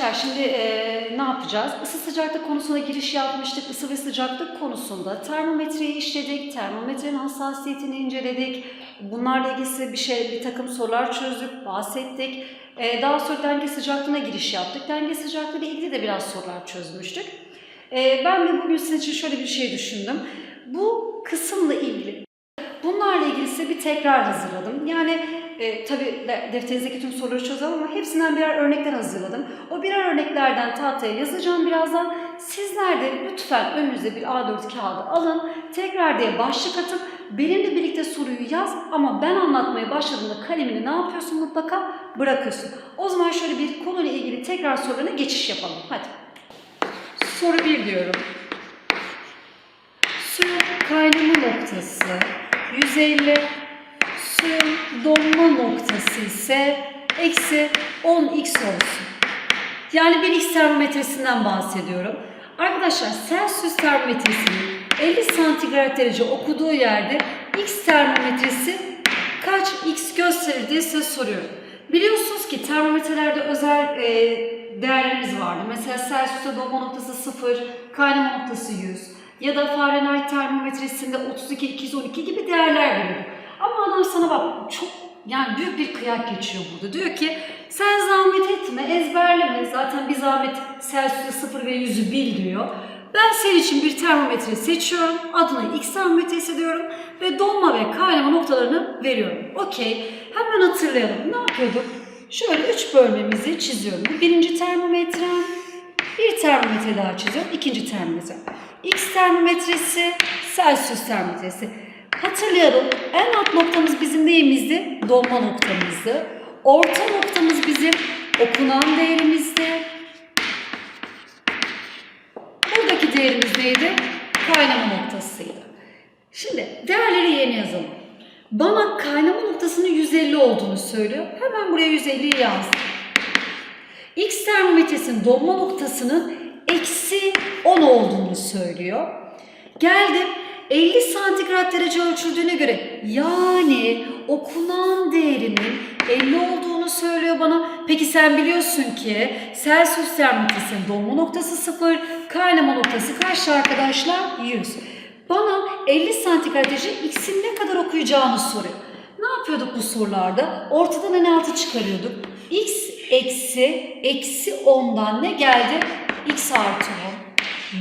arkadaşlar şimdi eee, ne yapacağız? Isı sıcaklık konusuna giriş yapmıştık. Isı ve sıcaklık konusunda termometreyi işledik. Termometrenin hassasiyetini inceledik. Bunlarla ilgili bir şey, bir takım sorular çözdük, bahsettik. Eee, daha sonra denge sıcaklığına giriş yaptık. Denge sıcaklığı ile ilgili de biraz sorular çözmüştük. Eee, ben de bugün sizin için şöyle bir şey düşündüm. Bu kısımla ilgili Bunlarla ilgili size bir tekrar hazırladım. Yani e, tabii de- defterinizdeki tüm soruları çözemem ama hepsinden birer örnekler hazırladım. O birer örneklerden tahtaya yazacağım birazdan. Sizler de lütfen önünüze bir A4 kağıdı alın. Tekrar diye başlık atıp benimle birlikte soruyu yaz ama ben anlatmaya başladığımda kalemini ne yapıyorsun mutlaka bırakıyorsun. O zaman şöyle bir konuyla ilgili tekrar sorularına geçiş yapalım. Hadi. Soru 1 diyorum. Suyun kaynama noktası 150, suyun donma noktası ise eksi 10x olsun. Yani bir x termometresinden bahsediyorum. Arkadaşlar Celsius termometresinin 50 santigrat derece okuduğu yerde x termometresi kaç x gösterir diye size soruyorum. Biliyorsunuz ki termometrelerde özel e, değerlerimiz vardı. Mesela Celsius'ta donma noktası 0, kaynama noktası 100 ya da Fahrenheit termometresinde 32, 212 gibi değerler veriyor. Ama adam sana bak çok yani büyük bir kıyak geçiyor burada. Diyor ki sen zahmet etme, ezberleme. Zaten bir zahmet Celsius'ta 0 ve 100'ü bil diyor. Ben senin için bir termometre seçiyorum. Adına X termometresi diyorum. Ve donma ve kaynama noktalarını veriyorum. Okey. Hemen hatırlayalım. Ne yapıyorduk? Şöyle üç bölmemizi çiziyorum. Birinci termometrem. Bir termometre daha çiziyorum. İkinci termometre. X termometresi, Celsius termometresi. Hatırlayalım. En alt noktamız bizim neyimizdi? Donma noktamızdı. Orta noktamız bizim okunan değerimizdi. Buradaki değerimiz neydi? Kaynama noktasıydı. Şimdi değerleri yeni yazalım. Bana kaynama noktasının 150 olduğunu söylüyor. Hemen buraya 150'yi yazdım. X termometresinin donma noktasının eksi 10 olduğunu söylüyor. Geldim 50 santigrat derece ölçüldüğüne göre yani okunan değerimin 50 olduğunu söylüyor bana. Peki sen biliyorsun ki Celsius termometresinin donma noktası 0, kaynama noktası kaçtı arkadaşlar? 100. Bana 50 santigrat derece X'in ne kadar okuyacağını soruyor. Ne yapıyorduk bu sorularda? Ortadan en altı çıkarıyorduk. X eksi eksi 10'dan ne geldi? X artı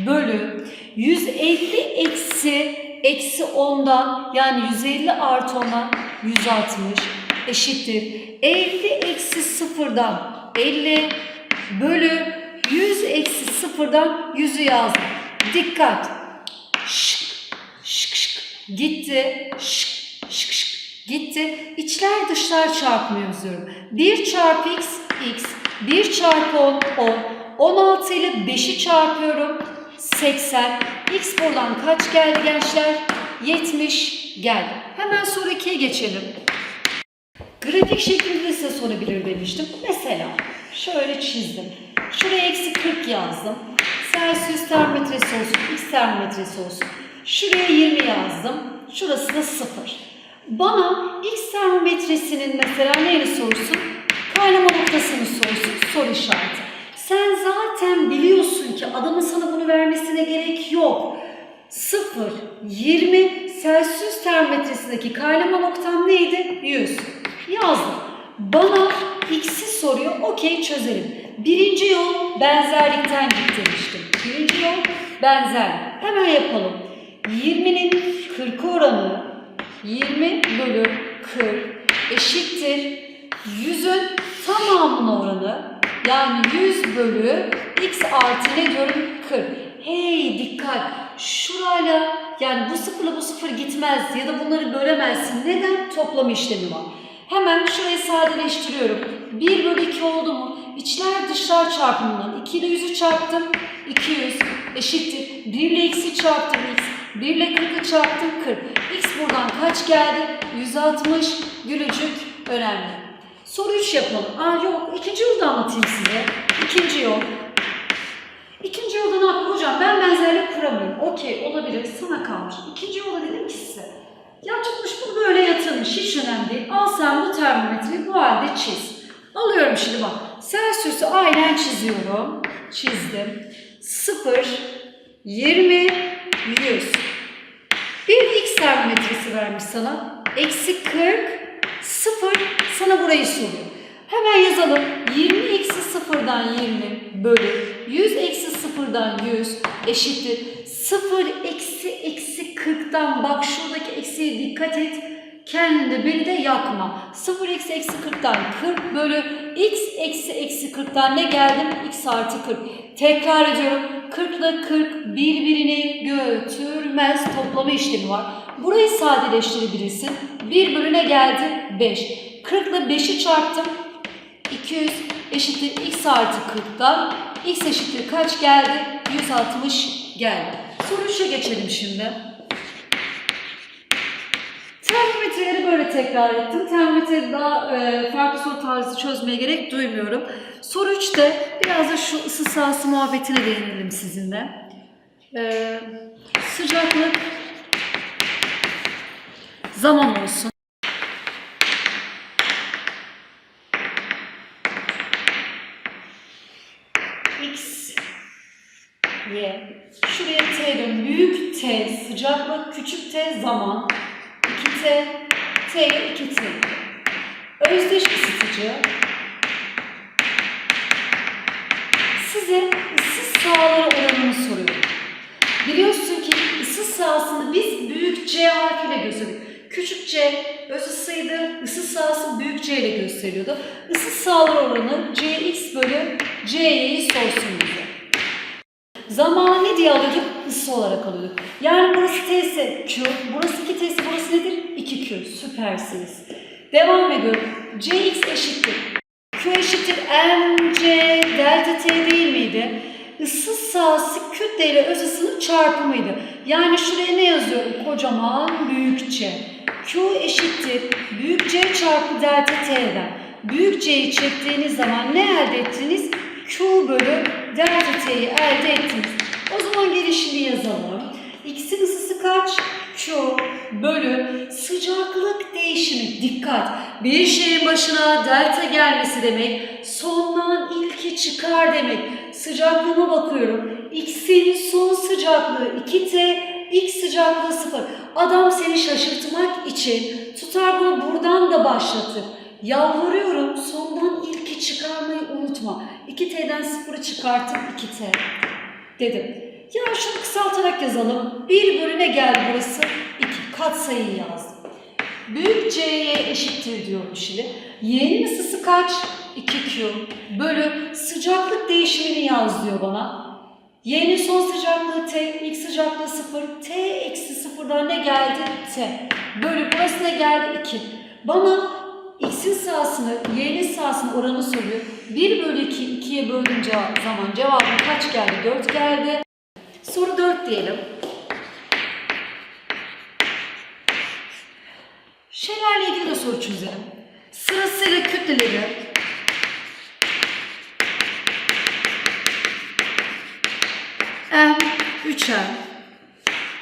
10 bölü 150 eksi eksi 10'dan yani 150 artı 10'dan 160 eşittir. 50 eksi 0'dan 50 bölü 100 eksi 0'dan 100'ü yazdım. Dikkat. Şık şık şık gitti. Şık şık şık gitti. İçler dışlar çarpımı yazıyorum. 1 çarpı x x 1 çarpı 10 10 16 ile 5'i çarpıyorum. 80. X buradan kaç geldi gençler? 70 geldi. Hemen soru 2'ye geçelim. Grafik şeklinde size sorabilir demiştim. Mesela şöyle çizdim. Şuraya eksi 40 yazdım. Celsius termometresi olsun, X termometresi olsun. Şuraya 20 yazdım. Şurası da 0. Bana X termometresinin mesela neyini sorsun? Kaynama noktasını sorsun. Soru işareti. Zaten biliyorsun ki adamın sana bunu vermesine gerek yok. 0, 20 Celsius termometresindeki kaynama noktam neydi? 100. Yazdım. Bana x'i soruyor. Okey çözelim. Birinci yol benzerlikten git demiştim. Birinci yol benzerlik. Hemen yapalım. 20'nin 40 oranı 20 bölü 40 eşittir. 100'ün tamamına oranı yani 100 bölü x artı ne diyorum? 40. Hey dikkat! Şurayla yani bu sıfırla bu sıfır gitmez ya da bunları bölemezsin. Neden? Toplama işlemi var. Hemen şurayı sadeleştiriyorum. 1 bölü 2 oldu mu? İçler dışlar çarpımından 2 ile 100'ü çarptım. 200 eşittir. 1 ile x'i çarptım x. 1 ile 40'ı çarptım 40. x buradan kaç geldi? 160 gülücük önemli. Soru 3 yapalım. Aa yok ikinci yolda anlatayım size. İkinci yol. İkinci yolda ne yapayım hocam? Ben benzerlik kuramıyorum. Okey olabilir sana kalmış. İkinci yolda dedim ki size. Ya tutmuş bu böyle yatırmış hiç önemli değil. Al sen bu termometreyi bu halde çiz. Alıyorum şimdi bak. Celsius'u aynen çiziyorum. Çizdim. 0, 20, 100. Bir x termometresi vermiş sana. Eksi 40, 0 sana burayı soruyor. Hemen yazalım. 20 eksi 0'dan 20 bölü 100 eksi 0'dan 100 eşittir. 0 eksi eksi 40'dan bak şuradaki eksiye dikkat et. Kendini beni de yakma. 0 eksi eksi 40'tan 40 bölü x eksi eksi 40'tan ne geldim? x artı 40. Tekrar ediyorum. 40 ile 40 birbirini götürmez toplama işlemi var. Burayı sadeleştirebilirsin. 1 bölü ne geldi? 5. 40 ile 5'i çarptım. 200 eşittir x artı 40'dan x eşittir kaç geldi? 160 geldi. Soru 3'e geçelim şimdi. Termometreleri böyle tekrar ettim. Termometre daha e, farklı soru tarzı çözmeye gerek duymuyorum. Soru 3'te biraz da şu ısı sahası muhabbetine değinelim sizinle. E, sıcaklık zaman olsun. X, Y. Şuraya T dön. Büyük T sıcaklık, küçük T zaman. 2T, T 2T. Özdeş ısıtıcı. Size ısı sahaları oranını soruyorum. Biliyorsun ki ısı sahasını biz büyük C harfiyle gösteriyoruz. Küçük C öz ısıydı, ısı sahası büyük C ile gösteriyordu. Isı sahaları oranı Cx bölü C'yi sorsun bize. Zamanı diye alıyorduk? Isı olarak alıyorduk. Yani burası T ise Q, burası 2 T ise burası nedir? 2Q. Süpersiniz. Devam ediyorum. Cx eşittir. Q eşittir mc delta T değil miydi? Isı sahası kütle ile öz ısının çarpımıydı. Yani şuraya ne yazıyorum? Kocaman büyük C. Q eşittir. Büyük C çarpı delta T'den. Büyük C'yi çektiğiniz zaman ne elde ettiniz? Q bölü delta T'yi elde ettiniz. O zaman gelişini yazalım. X'in ısısı kaç? Q bölü sıcaklık değişimi. Dikkat! Bir şeyin başına delta gelmesi demek sondan ilki çıkar demek. Sıcaklığıma bakıyorum. X'in son sıcaklığı 2T, X sıcaklığı 0. Adam seni şaşırtmak için tutar bunu buradan da başlatır. Yalvarıyorum sondan ilki çıkarmayı unutma. 2T'den 0'ı çıkartıp 2T dedim. Ya şunu kısaltarak yazalım. 1 bölü ne geldi burası? 2. Katsayıyı yazdım. Büyük C'ye eşittir diyorum şimdi. Y'nin ısısı kaç? 2Q bölü sıcaklık değişimini yaz diyor bana. Y'nin son sıcaklığı T, ilk sıcaklığı 0. T eksi 0'dan ne geldi? T. Bölü burası ne geldi? 2. Bana X'in sahasını, Y'nin sahasını oranı soruyor. 1 bölü 2, 2'ye böldüğüm cevap, zaman cevabım kaç geldi? 4 geldi. Soru 4 diyelim. Şeylerle ilgili de soru çözelim. Sırasıyla kütleleri M, 3M,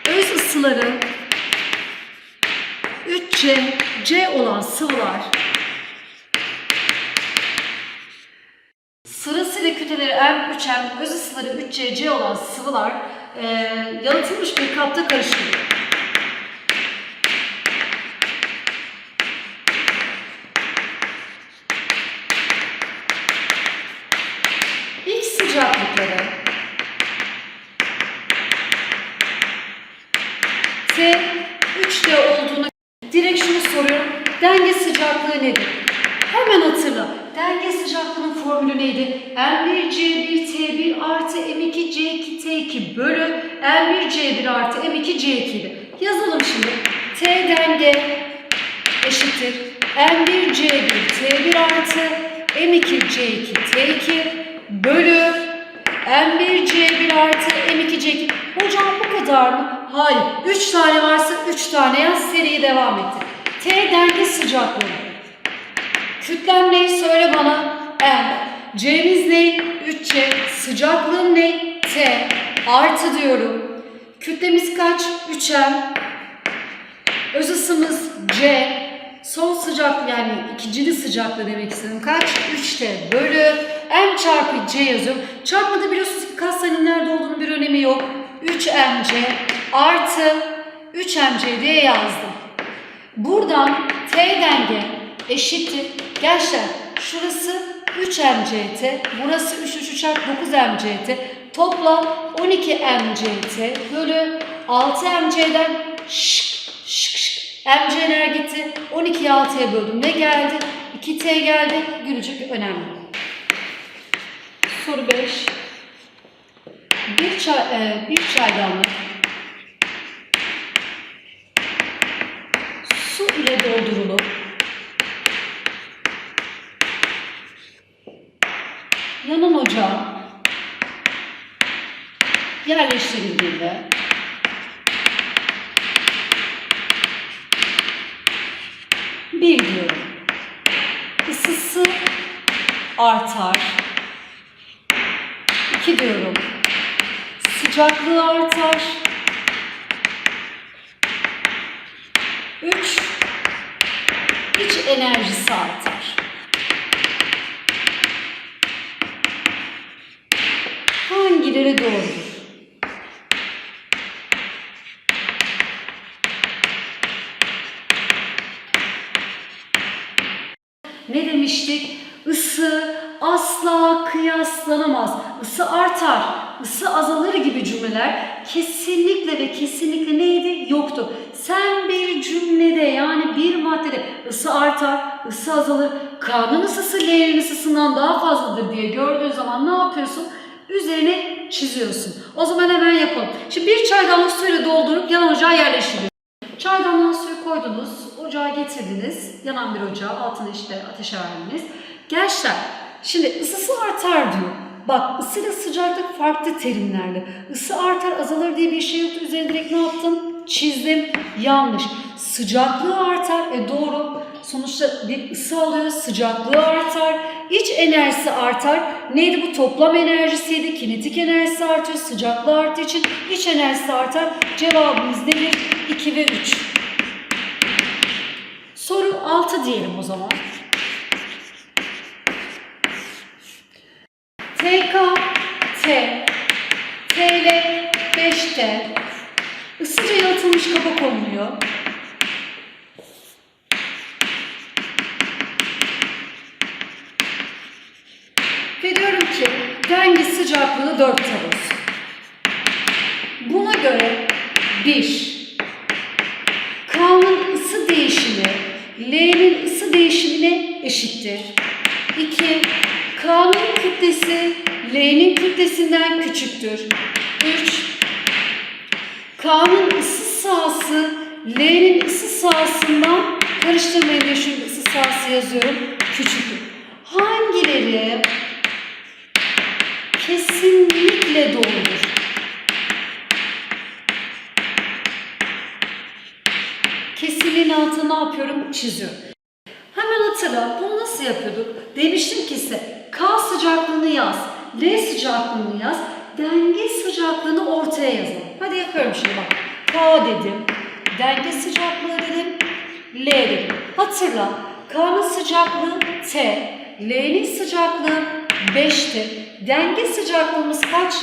öz ısıları 3C, C olan sıvılar sırasıyla kütleleri M, 3M, öz ısıları 3C, C olan sıvılar e, yalıtılmış bir kapta karıştırılıyor. İlk sıcaklıkları T 3D olduğunu direkt şunu soruyorum. Denge sıcaklığı nedir? Hemen hatırla. Denge sıcaklığının formülü neydi? M1C1T1 artı M2C2T2 bölü M1C1 artı M2C2 idi. Yazalım şimdi. T denge eşittir. M1C1 T1 artı M2C2 T2 bölü M1C1 artı M2C2. Hocam bu kadar mı? Hayır. 3 tane varsa 3 tane yaz. Seriye devam etti. T denge sıcaklığı. Kütlem ne? Söyle bana. M. C'miz ne? 3C. Sıcaklığım ne? T. Artı diyorum. Kütlemiz kaç? 3M. Öz ısımız C. son sıcak yani ikincili sıcaklığı demek istedim. Kaç? 3T bölü M çarpı C yazıyorum. Çarpmada biliyorsunuz ki katsayının nerede olduğunu bir önemi yok. 3MC artı 3MC diye yazdım. Buradan T denge eşittir. Gençler şurası 3 MCT, burası 3 3 3 9 MCT. Toplam 12 MCT bölü 6 MC'den şık şık şık. MC'ler gitti. 12'yi 6'ya böldüm. Ne geldi? 2T geldi. Gülücük önemli. Soru 5. Bir çay, e, bir çaydanlık su ile doldurulup yanan ocağa yerleştirildiğinde bir diyorum. Isısı artar. İki diyorum. Sıcaklığı artar. Üç iç enerjisi artar hangileri doğrudur? Ne demiştik? Isı asla kıyaslanamaz. Isı artar, ısı azalır gibi cümleler kesinlikle ve kesinlikle neydi? Yoktu. Sen bir cümlede yani bir maddede ısı artar, ısı azalır, K'nın ısısı L'nin ısısından daha fazladır diye gördüğün zaman ne yapıyorsun? Üzerine çiziyorsun. O zaman hemen yapalım. Şimdi bir çaydanlık suyla doldurup yanan ocağa yerleştiriyoruz. Çaydanlığa suyu koydunuz, ocağa getirdiniz. Yanan bir ocağa, altına işte ateşe verdiniz. Gençler, şimdi ısısı artar diyor. Bak ısıyla sıcaklık farklı terimlerle. Isı artar, azalır diye bir şey yoktu. Üzerine direkt ne yaptım? Çizdim. Yanlış. Sıcaklığı artar. E doğru. Sonuçta bir ısı alıyor, sıcaklığı artar, iç enerjisi artar. Neydi bu? Toplam enerjisiydi. Kinetik enerjisi artıyor, sıcaklığı arttığı için iç enerjisi artar. Cevabımız nedir? 2 ve 3. Soru 6 diyelim o zaman. TK, T, TL, 5T. Isıca yalıtılmış kaba konuluyor. Ve diyorum ki denge sıcaklığı 4 olsun. Buna göre 1. K'nın ısı değişimi L'nin ısı değişimine eşittir. 2. K'nın kütlesi L'nin kütlesinden küçüktür. 3. K'nın ısı sahası L'nin ısı sahasından karıştırmayın diye ısı sahası yazıyorum. Küçüktür. Hangileri kesinlikle doğrudur? Kesinliğin altına ne Çiziyorum. Hemen hatırla. Bunu nasıl yapıyorduk? Demiştim ki size K sıcaklığını yaz, L sıcaklığını yaz, denge sıcaklığını ortaya yazalım. Hadi yapıyorum şimdi bak. K dedim, denge sıcaklığı dedim, L dedim. Hatırla. K'nın sıcaklığı T, L'nin sıcaklığı 5'ti. Denge sıcaklığımız kaç?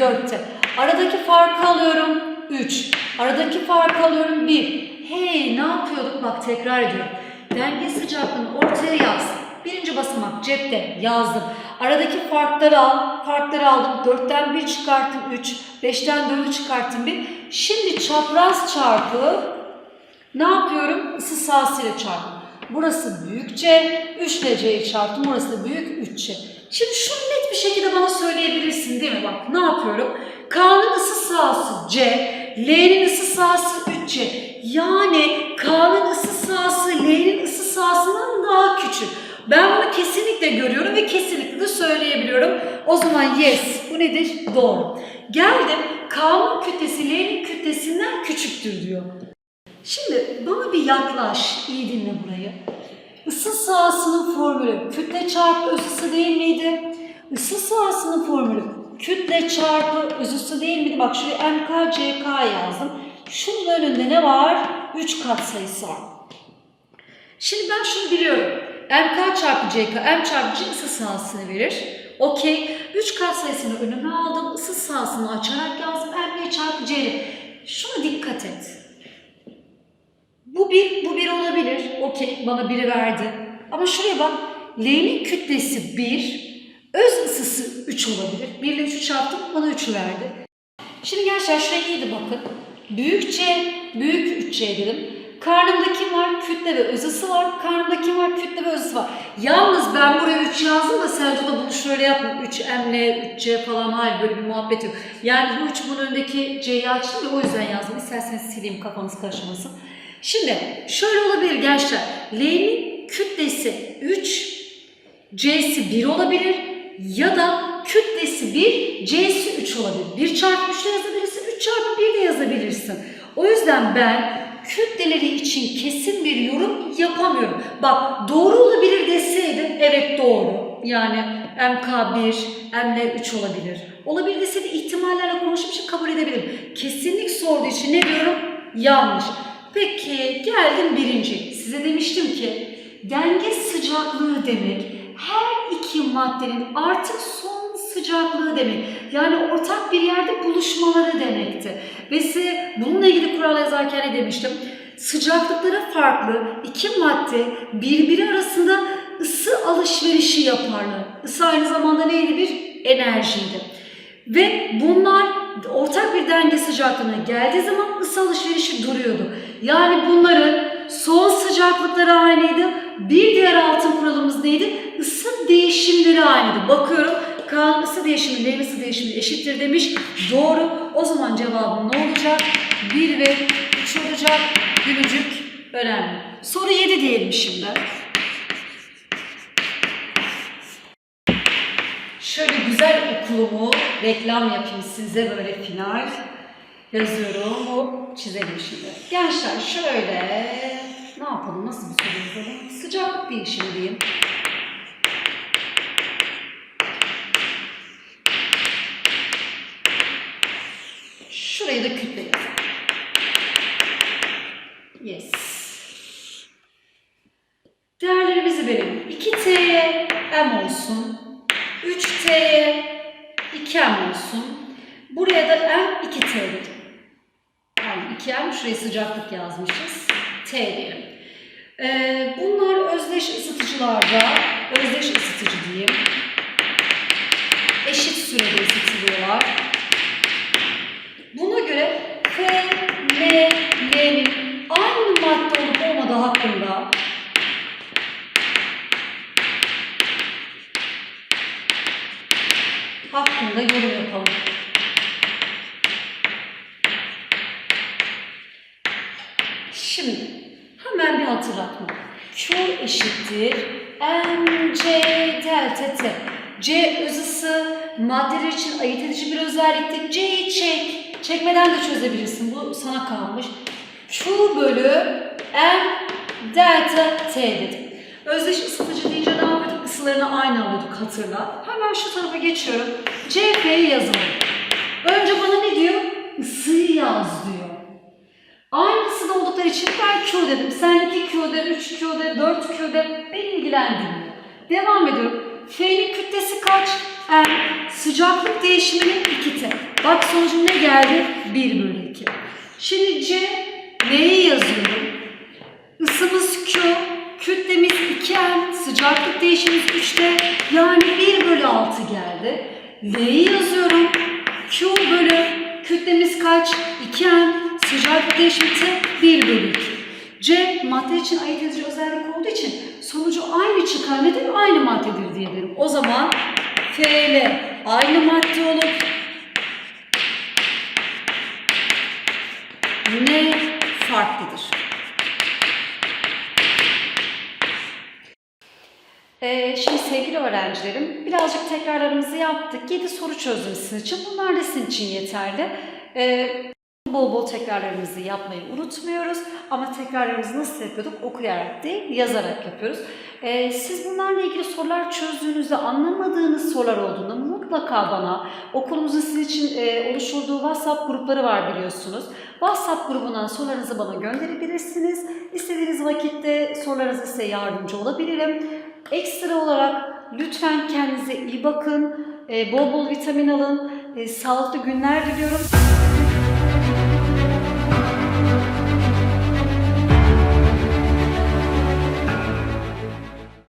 4'te. Aradaki farkı alıyorum 3. Aradaki farkı alıyorum 1. Hey ne yapıyorduk? Bak tekrar ediyorum. Denge sıcaklığını ortaya yaz. Birinci basamak cepte yazdım. Aradaki farkları al. Farkları aldım. 4'ten 1 çıkarttım 3. 5'ten 4'ü çıkarttım 1. Şimdi çapraz çarpı ne yapıyorum? Isı sahasıyla çarptım. Burası büyük C, 3 ile C'yi çarptım. Burası da büyük 3C. Şimdi şunu net bir şekilde bana söyleyebilirsin değil mi? Bak ne yapıyorum? K'nın ısı sahası C, L'nin ısı sahası 3C. Yani K'nın ısı sahası L'nin ısı sahasından daha küçük. Ben bunu kesinlikle görüyorum ve kesinlikle de söyleyebiliyorum. O zaman yes, bu nedir? Doğru. Geldim, K'nın kütlesi L'nin kütlesinden küçüktür diyor. Şimdi bana bir yaklaş, iyi dinle burayı. Isı sahasının formülü kütle çarpı öz ısı değil miydi? Isı sahasının formülü kütle çarpı öz ısı değil miydi? Bak şuraya MK, CK yazdım. Şunun önünde ne var? 3 katsayısı var. Şimdi ben şunu biliyorum. MK çarpı CK, M çarpı C ısı sahasını verir. Okey. 3 kat sayısını önüme aldım. Isı sahasını açarak yazdım. M çarpı C. Şuna dikkat et. Bu bir, bu bir olabilir. Okey, bana biri verdi. Ama şuraya bak. L'nin kütlesi 1, öz ısısı 3 olabilir. 1 ile 3'ü çarptım, bana 3'ü verdi. Şimdi gençler şuraya iyi de bakın. Büyük C, büyük 3C dedim. Karnımda kim var? Kütle ve öz ısı var. Karnımda kim var? Kütle ve öz ısı var. Yalnız ben buraya 3 yazdım da sen de bunu şöyle yapma. 3M, 3C falan hayır böyle bir muhabbet yok. Yani bu 3 bunun önündeki C'yi açtım da o yüzden yazdım. İsterseniz sileyim kafanız karışmasın. Şimdi şöyle olabilir gençler. L'nin kütlesi 3, C'si 1 olabilir ya da kütlesi 1, C'si 3 olabilir. 1 çarpı 3 de yazabilirsin, 3 çarpı 1 de yazabilirsin. O yüzden ben kütleleri için kesin bir yorum yapamıyorum. Bak doğru olabilir deseydim evet doğru. Yani MK1, ML3 olabilir. Olabilir deseydi ihtimallerle konuşup için kabul edebilirim. Kesinlik sorduğu için ne diyorum? Yanlış. Peki geldim birinci. Size demiştim ki denge sıcaklığı demek her iki maddenin artık son sıcaklığı demek. Yani ortak bir yerde buluşmaları demekti. Ve size bununla ilgili kural yazarken ne demiştim? Sıcaklıkları farklı iki madde birbiri arasında ısı alışverişi yaparlar. Isı aynı zamanda neydi? Bir enerjiydi. Ve bunlar ortak bir denge sıcaklığına geldiği zaman ısı alışverişi duruyordu. Yani bunların son sıcaklıkları aynıydı. Bir diğer altın kuralımız neydi? Isı değişimleri aynıydı. Bakıyorum Kaan ısı değişimi, L'nin ısı değişimi eşittir demiş. Doğru. O zaman cevabım ne olacak? 1 ve 3 olacak. Gülücük önemli. Soru 7 diyelim şimdi. Şöyle güzel okulumu reklam yapayım size böyle final yazıyorum. Bu çizelim şimdi. Gençler şöyle ne yapalım? Nasıl bir soru yazalım? Sıcaklık değişimi diyeyim. Şuraya da kütle. Yes. Değerlerimizi verelim. 2T'ye M olsun. 3T'ye 2M olsun. Buraya da M 2T dedim. Yani 2M şuraya sıcaklık yazmışız. T diyelim. Ee, bunlar özdeş ısıtıcılarda, özdeş ısıtıcı diyeyim. Eşit sürede ısıtılıyorlar. Buna göre F, M, L'nin aynı madde olup olmadığı hakkında hakkında yorum yapalım. Şimdi hemen bir hatırlatma. Q eşittir mc delta t. C öz ısı maddeler için ayırt edici bir özelliktir. C'yi çek. Çekmeden de çözebilirsin. Bu sana kalmış. Q bölü M delta T dedim. Özdeş ısıtıcı deyince ne yapıyorduk? Isılarını aynı alıyorduk hatırla. Hemen şu tarafa geçiyorum. CF'yi yazalım. Önce bana ne diyor? Isıyı yaz diyor. Aynı ısıda oldukları için ben Q dedim. Sen 2Q de, 3Q de, 4Q de beni ilgilendirmiyor. Devam ediyorum. F'nin kütlesi kaç? M. Sıcaklık değişiminin 2T. Bak sonucum ne geldi? 1 bölü 2. Şimdi C, L'yi yazıyorum. Isımız Q, kütlemiz 2M, sıcaklık değişimimiz 3T. Yani 1 bölü 6 geldi. L'yi yazıyorum. Q bölü kütlemiz kaç? 2M, sıcaklık değişimi T 1 bölü 2. C madde için ayırt edici özellik olduğu için sonucu aynı çıkar nedir? Aynı maddedir diye derim. O zaman F ile aynı madde olup ne farklıdır? Ee, şimdi sevgili öğrencilerim, birazcık tekrarlarımızı yaptık. 7 soru çözdüm sizin için. Bunlar da sizin için yeterli. Ee, Bol bol tekrarlarımızı yapmayı unutmuyoruz. Ama tekrarlarımızı nasıl yapıyorduk? Okuyarak değil, yazarak yapıyoruz. Ee, siz bunlarla ilgili sorular çözdüğünüzde anlamadığınız sorular olduğunda mutlaka bana okulumuzun sizin için e, oluşturduğu WhatsApp grupları var biliyorsunuz. WhatsApp grubundan sorularınızı bana gönderebilirsiniz. İstediğiniz vakitte sorularınızı size yardımcı olabilirim. Ekstra olarak lütfen kendinize iyi bakın. Ee, bol bol vitamin alın. Ee, sağlıklı günler diliyorum.